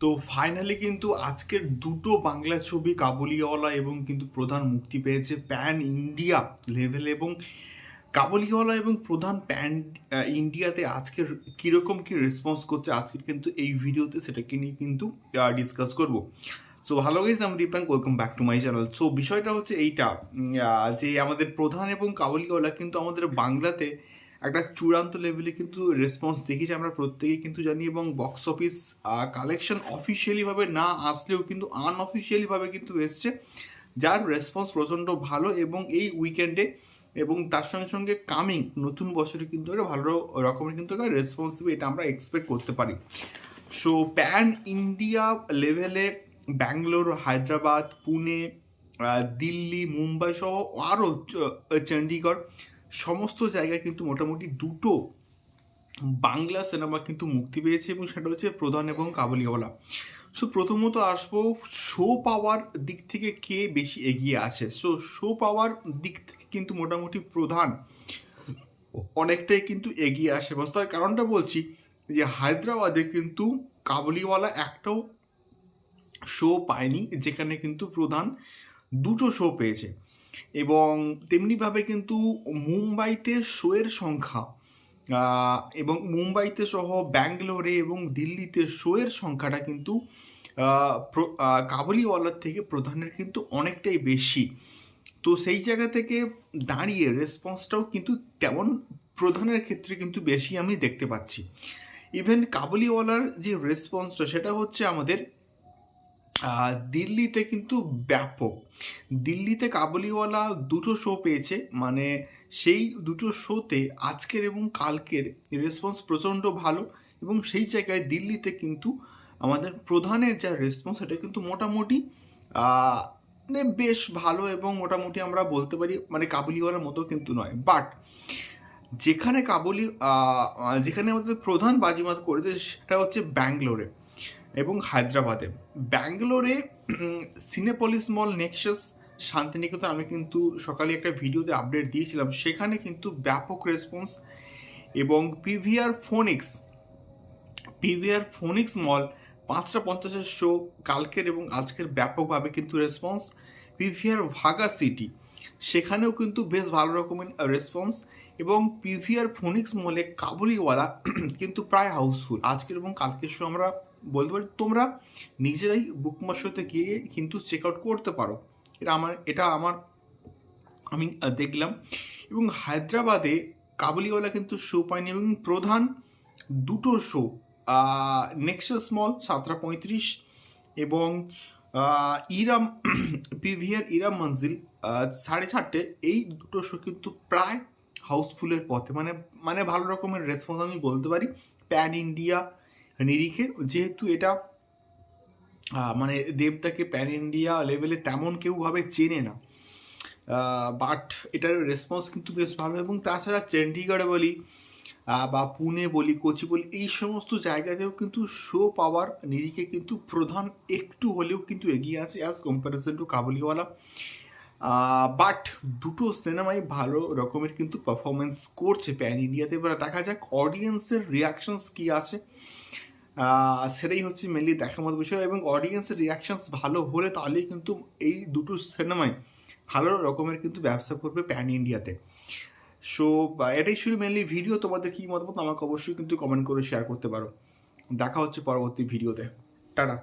তো ফাইনালি কিন্তু আজকের দুটো বাংলা ছবি কাবুলিওয়ালা এবং কিন্তু প্রধান মুক্তি পেয়েছে প্যান ইন্ডিয়া লেভেল এবং কাবুলিওয়ালা এবং প্রধান প্যান ইন্ডিয়াতে আজকের কীরকম কী রেসপন্স করছে আজকের কিন্তু এই ভিডিওতে সেটাকে নিয়ে কিন্তু ডিসকাস করব। সো ভালো গাইজ আমি Dipanka welcome back to my channel so বিষয়টা হচ্ছে এইটা যে আমাদের প্রধান এবং কাবুলিওয়ালা কিন্তু আমাদের বাংলাতে একটা চূড়ান্ত লেভেলে কিন্তু রেসপন্স দেখেছি আমরা প্রত্যেকেই কিন্তু জানি এবং বক্স অফিস কালেকশন অফিসিয়ালিভাবে না আসলেও কিন্তু আনঅফিসিয়ালিভাবে কিন্তু এসছে। যার রেসপন্স প্রচণ্ড ভালো এবং এই উইকেন্ডে এবং তার সঙ্গে সঙ্গে কামিং নতুন বছরে কিন্তু একটা ভালো রকমের কিন্তু একটা রেসপন্স দেবে এটা আমরা এক্সপেক্ট করতে পারি। সো প্যান ইন্ডিয়া লেভেলে ব্যাঙ্গালোর হায়দ্রাবাদ পুনে দিল্লি মুম্বাই সহ আরও চণ্ডীগড় সমস্ত জায়গায় কিন্তু মোটামুটি দুটো বাংলা সিনেমা কিন্তু মুক্তি পেয়েছে এবং সেটা হচ্ছে প্রধান এবং কাবুলিওয়ালা। সো প্রথমত আসব শো পাওয়ার দিক থেকে কে বেশি এগিয়ে আছে। সো শো পাওয়ার দিক থেকে কিন্তু মোটামুটি প্রধান অনেকটাই কিন্তু এগিয়ে আসে বাস তার কারণটা বলছি যে হায়দ্রাবাদে কিন্তু কাবুলিওয়ালা একটাও শো পায়নি, যেখানে কিন্তু প্রধান দুটো শো পেয়েছে। এবং তেমনিভাবে কিন্তু মুম্বাইতে শোয়ের সংখ্যা এবং মুম্বাইতে সহ ব্যাঙ্গালোরে এবং দিল্লিতে শোয়ের সংখ্যাটা কিন্তু কাবুলিওয়ালার থেকে প্রধানের কিন্তু অনেকটাই বেশি। তো সেই জায়গা থেকে দাঁড়িয়ে রেসপন্সটাও কিন্তু তেমন প্রধানের ক্ষেত্রে কিন্তু বেশি আমি দেখতে পাচ্ছি। ইভেন কাবুলিওয়ালার যে রেসপন্সটা সেটা হচ্ছে আমাদের দিল্লিতে কিন্তু ব্যাপক। দিল্লিতে কাবুলিওয়ালা দুটো শো পেয়েছে মানে সেই দুটো শোতে আজকের এবং কালকের রেসপন্স প্রচণ্ড ভালো এবং সেই জায়গায় দিল্লিতে কিন্তু আমাদের প্রধানের যা রেসপন্স সেটা কিন্তু মোটামুটি মানে বেশ ভালো এবং মোটামুটি আমরা বলতে পারি মানে কাবুলিওয়ালার মতো কিন্তু নয়। বাট যেখানে কাবুলি যেখানে আমাদের প্রধান বাজিমাত করেছে, সেটা হচ্ছে ব্যাঙ্গালোরে। এবং হায়দ্রাবাদে। ব্যাঙ্গালোরে সিনেপলিস মল নেক্সাস শান্তিনিকেতন, আমি কিন্তু সকালে একটা ভিডিওতে আপডেট দিয়েছিলাম, সেখানে কিন্তু ব্যাপক রেসপন্স এবং PVR Phoenix PVR Phoenix mall পাঁচটা পঞ্চাশের শো কালকের এবং আজকের ব্যাপকভাবে কিন্তু রেসপন্স পিভিআর ভাগা সিটি সেখানেও কিন্তু বেশ ভালো রকমের রেসপন্স এবং পিভিআর ফোনিক্স মলে কাবুলিওয়ালা কিন্তু প্রায় হাউসফুল আজকের এবং কালকের শো আমরা বলতে পারি, তোমরা নিজেরাই বুকমার শোতে গিয়ে কিন্তু চেক আউট করতে পারো। এটা আমার এটা আমার, আমি দেখলাম। এবং হায়দ্রাবাদে কাবুলিওয়ালা কিন্তু শো পায়নি এবং প্রধান দুটো শো নেক্সাস মল সাতটা পঁয়ত্রিশ এবং ইরাম পিভিআর ইরাম মঞ্জিল সাড়ে চারটে, এই দুটো শো কিন্তু প্রায় হাউসফুলের পথে। মানে মানে ভালো রকমের রেসপন্স আমি বলতে পারি। প্যান ইন্ডিয়া নিরিখে যেহেতু এটা মানে দেবদাকে প্যান ইন্ডিয়া লেভেলে তেমন কেউ ভাবে চেনে না বাট এটার রেসপন্স কিন্তু বেশ ভালো এবং তাছাড়া চণ্ডীগড়ে বলি বা পুনে বলি কোচি বলি, এই সমস্ত জায়গাতেও কিন্তু শো পাওয়ার নিরিখে কিন্তু প্রধান একটু হলেও কিন্তু এগিয়ে আছে as comparison to Kabuliwala but দুটো সিনেমাই ভালো রকমের কিন্তু পারফরমেন্স করছে প্যান ইন্ডিয়াতে এবার দেখা যাক অডিয়েন্সের রিয়াকশনস কী আছে। সেটাই হচ্ছে মেনলি দেখার মতো বিষয় এবং অডিয়েন্সের রিয়াকশানস ভালো হলে তাহলেই কিন্তু এই দুটো সিনেমায় ভালো রকমের কিন্তু ব্যবসা করবে প্যান ইন্ডিয়াতে সো এটাই শুধু মেনলি ভিডিও তোমাদের কী মতামত? আমাকে অবশ্যই কিন্তু কমেন্ট করে শেয়ার করতে পারো। দেখা হচ্ছে পরবর্তী ভিডিওতে টাটা।